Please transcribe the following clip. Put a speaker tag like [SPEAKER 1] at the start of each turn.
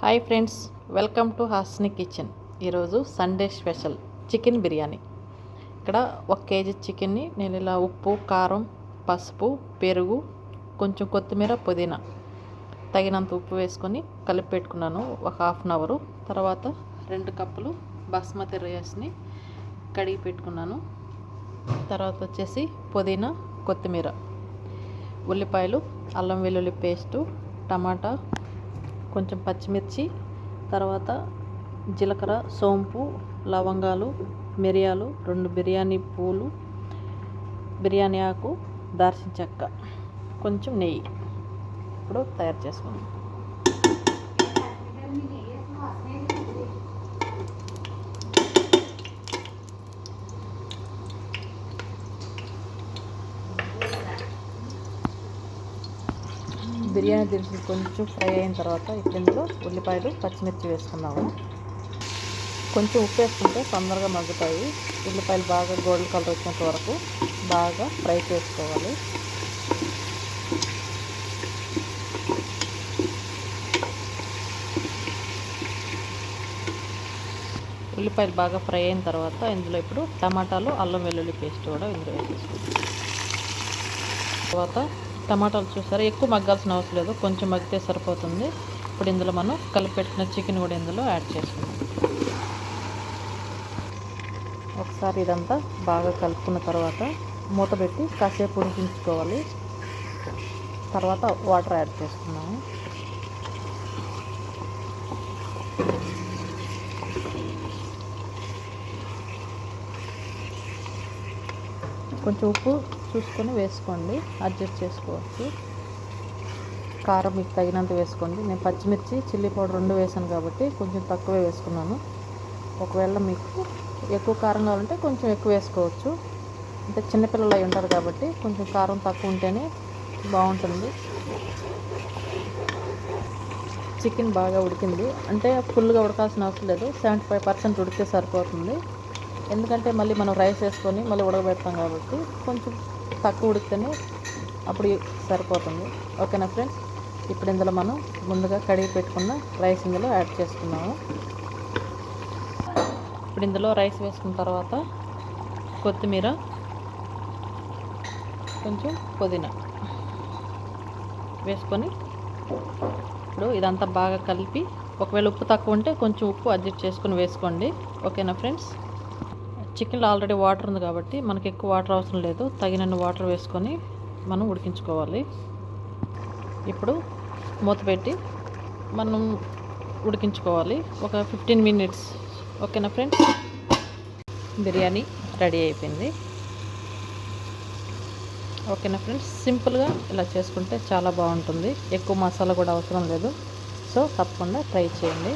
[SPEAKER 1] Hi friends welcome to Hasni kitchen. ఈరోజు Sunday special chicken biryani. ఇక్కడ ఒక కేజీ చికెన్ని నేను ఇలా ఉప్పు కారం పసుపు పెరుగు కొంచెం కొత్తిమీర పుదీనా తగినంత ఉప్పు వేసుకొని కలిపి పెట్టుకున్నాను ఒక హాఫ్ అన్ అవరు. తర్వాత రెండు కప్పులు బాస్మతి రైస్ని కడిగి పెట్టుకున్నాను. తర్వాత వచ్చేసి పుదీనా కొత్తిమీర ఉల్లిపాయలు అల్లం వెల్లుల్లి పేస్టు టమాటా కొంచెం పచ్చిమిర్చి తర్వాత జీలకర్ర సోంపు లవంగాలు మిరియాలు రెండు బిర్యానీ పూలు బిర్యానీ ఆకు దాల్చిన చెక్క కొంచెం నెయ్యి. ఇప్పుడు తయారు చేసుకుందాం. బిర్యానీ దినుసులు కొంచెం ఫ్రై అయిన తర్వాత ఇప్పుడు ఇందులో ఉల్లిపాయలు పచ్చిమిర్చి వేసుకున్నాము. కొంచెం ఉప్పు వేసుకుంటే తొందరగా మగ్గుతాయి. ఉల్లిపాయలు బాగా గోల్డ్ కలర్ వచ్చేంత వరకు బాగా ఫ్రై చేసుకోవాలి. ఉల్లిపాయలు బాగా ఫ్రై అయిన తర్వాత ఇందులో ఇప్పుడు టమాటాలు అల్లం వెల్లుల్లి పేస్ట్ కూడా ఇందులో వేసేసుకుంటాం తర్వాత టమాటాలు చూసారా? ఎక్కువ మగ్గాల్సిన అవసరం లేదు. కొంచెం మగ్గితే సరిపోతుంది. ఇప్పుడు ఇందులో మనం కలిపి పెట్టిన చికెన్ కూడా ఇందులో యాడ్ చేసుకుందాం. ఒకసారి ఇదంతా బాగా కలుపుకున్న తర్వాత మూత పెట్టి కాసేపు ఉడికించుకోవాలి. తర్వాత వాటర్ యాడ్ చేసుకున్నాము కొంచెం ఉప్పు చూసుకొని వేసుకోండి. అడ్జస్ట్ చేసుకోవచ్చు. కారం మీకు తగినంత వేసుకోండి. నేను పచ్చిమిర్చి చిల్లీ పౌడర్ రెండు వేసాను కాబట్టి కొంచెం తక్కువే వేసుకున్నాను. ఒకవేళ మీకు ఎక్కువ కారం కావాలంటే కొంచెం ఎక్కువ వేసుకోవచ్చు. అంటే చిన్నపిల్లలు అయి ఉంటారు కాబట్టి కొంచెం కారం తక్కువ ఉంటేనే బాగుంటుంది. చికెన్ బాగా ఉడికింది. అంటే ఫుల్గా ఉడకాల్సిన అవసరం లేదు. సెవెంటీ ఫైవ్ పర్సెంట్ ఉడికితే సరిపోతుంది. ఎందుకంటే మళ్ళీ మనం రైస్ వేసుకొని మళ్ళీ ఉడకబెడతాం కాబట్టి కొంచెం తక్కువ ఉడికితేనే అప్పుడు సరిపోతుంది. ఓకేనా ఫ్రెండ్స్? ఇప్పుడు ఇందులో మనం ముందుగా కడిగి పెట్టుకున్న రైస్ ఇందులో యాడ్ చేసుకున్నాము. ఇప్పుడు ఇందులో రైస్ వేసుకున్న తర్వాత కొత్తిమీర కొంచెం పుదీనా వేసుకొని ఇప్పుడు ఇదంతా బాగా కలిపి ఒకవేళ ఉప్పు తక్కువ ఉంటే కొంచెం ఉప్పు అడ్జస్ట్ చేసుకొని వేసుకోండి. ఓకేనా ఫ్రెండ్స్? చికెన్లో ఆల్రెడీ వాటర్ ఉంది కాబట్టి మనకి ఎక్కువ వాటర్ అవసరం లేదు. తగినన్ని వాటర్ వేసుకొని మనం ఉడికించుకోవాలి. ఇప్పుడు మూత పెట్టి మనం ఉడికించుకోవాలి. ఒక ఫిఫ్టీన్ మినిట్స్ ఓకేనా ఫ్రెండ్స్ బిర్యానీ రెడీ అయిపోయింది. ఓకేనా ఫ్రెండ్స్ సింపుల్గా ఇలా చేసుకుంటే చాలా బాగుంటుంది. ఎక్కువ మసాలా కూడా అవసరం లేదు. సో తప్పకుండా ట్రై చేయండి.